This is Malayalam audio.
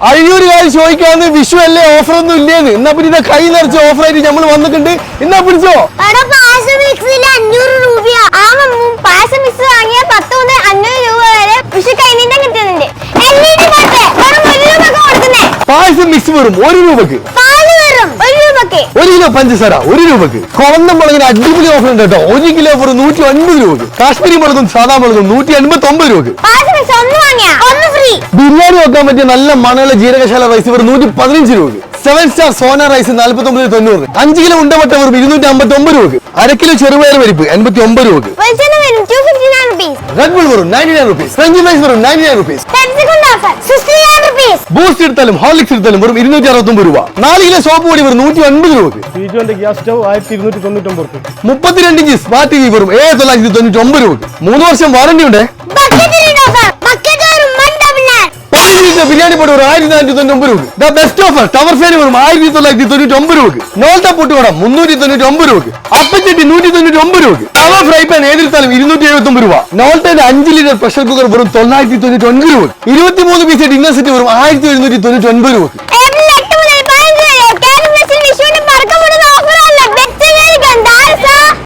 അഴിയൂര് കാര്യം ചോദിക്കാന്ന് വിഷു അല്ലേ? ഓഫർ ഒന്നും ഇല്ലേന്ന്. എന്നാ പിന്നെ ഇതാ കൈ നിറച്ച ഓഫർ ആയിട്ട് നമ്മൾ വന്നിട്ടുണ്ട്. എന്നാ പിടിച്ചോ? പായസം മിക്സ് വെറും ഒരു രൂപക്ക് കൊടുക്കുന്നേ പായസം മിക്സ് വെറും ഒരു രൂപക്ക് പാൽ വെറും ഒരു രൂപക്ക് ഒരു കിലോ പഞ്ചസാര ഒരു രൂപക്ക്. കൊളന്നം മുളകിന് അടിപൊളി ഓഫർ ഉണ്ട് കേട്ടോ. ഒരു കിലോ ഓഫർ നൂറ്റി ഒൻപത് രൂപക്ക്. കാശ്മീരി മുളകും സാധാ മുളകും നൂറ്റി എൺപത്തി ഒമ്പത് രൂപക്ക് ബിരിയാണി വെക്കാൻ പറ്റിയ നല്ല മണമുള്ള ജീരകശാല റൈസ് ഇവർ നൂറ്റി പതിനഞ്ച് രൂപക്ക്. സെവൻ സ്റ്റാർ സോന റൈസ് നാൽപ്പത്തി ഒമ്പത് തൊണ്ണൂറ്. അഞ്ച് കിലോ ഉണ്ടവട്ട വെറും ഇരുന്നൂറ്റി അമ്പത്തി ഒമ്പത് രൂപക്ക്. അര കിലോ ചെറുപയർ പരിപ്പ് എൺപത്തി ഒമ്പത് രൂപക്ക് റെഡ് ബുൾ വെറും ninety nine rupees French fries വെറും നയന്റി നയൻ റുപ്പീസ് പെപ്സി കൊണ്ട് offer sixty nine rupees Boost എടുത്താലും ഹോർലിക്സ് എടുത്താലും വെറും ഇരുന്നൂറ്റി അറുപത്തൊമ്പത് രൂപ. നാല് കിലോ സോപ്പ് പൊടി വെറും നൂറ്റി അൻപത് രൂപക്ക് ഗ്യാസ് സ്റ്റവ് ആയിരത്തി ഇരുന്നൂറ്റി തൊണ്ണൂറ്റൊമ്പത് രൂപ മുപ്പത്തിരണ്ട് ഇഞ്ച് സ്മാർട്ട് ടി വി വെറും ഏഴ് തൊള്ളായിരത്തി തൊണ്ണൂറ്റി ഒമ്പത് രൂപക്ക് മൂന്ന് വർഷം വാറന്റി ഉണ്ട് ബക്കറ്റിലുണ്ട് ഓഫർ ബക്കറ്റ് വരും വൺ ഡബിൾ നയൻ പതിനഞ്ച് ലിറ്റർ ബിരിയാണി പൊടി വെറും ആയിരത്തി തൊണ്ണൂറ്റി ഒമ്പത് രൂപ the best offer tower fan വെറും ആയിരത്തി തൊള്ളായിരത്തി തൊണ്ണൂറ്റി ഒമ്പത് രൂപക്ക്. നോൾട്ട പൊട്ടുകടം മുന്നൂറ്റി തൊണ്ണൂറ്റി ഒമ്പത് രൂപ അപ്പച്ചട്ടി നൂറ്റി തൊണ്ണൂറ്റി ഒമ്പത് രൂപ തവ ഫ്രൈ പാൻ ഏതെടുത്താലും ഇരുന്നൂറ്റി എഴുപത്തി ഒമ്പത് രൂപ നോൾട്ടയുടെ അഞ്ച് ലിറ്റർ പ്രഷർ കുക്കർ വെറും തൊള്ളായിരത്തി തൊണ്ണൂറ്റി ഒൻപത് രൂപ ഇരുപത്തി മൂന്ന് പീസ് ഡിന്നർ സെറ്റ് വെറും ആയിരത്തി എഴുന്നൂറ്റി തൊണ്ണൂറ്റി ഒൻപത് രൂപക്ക്.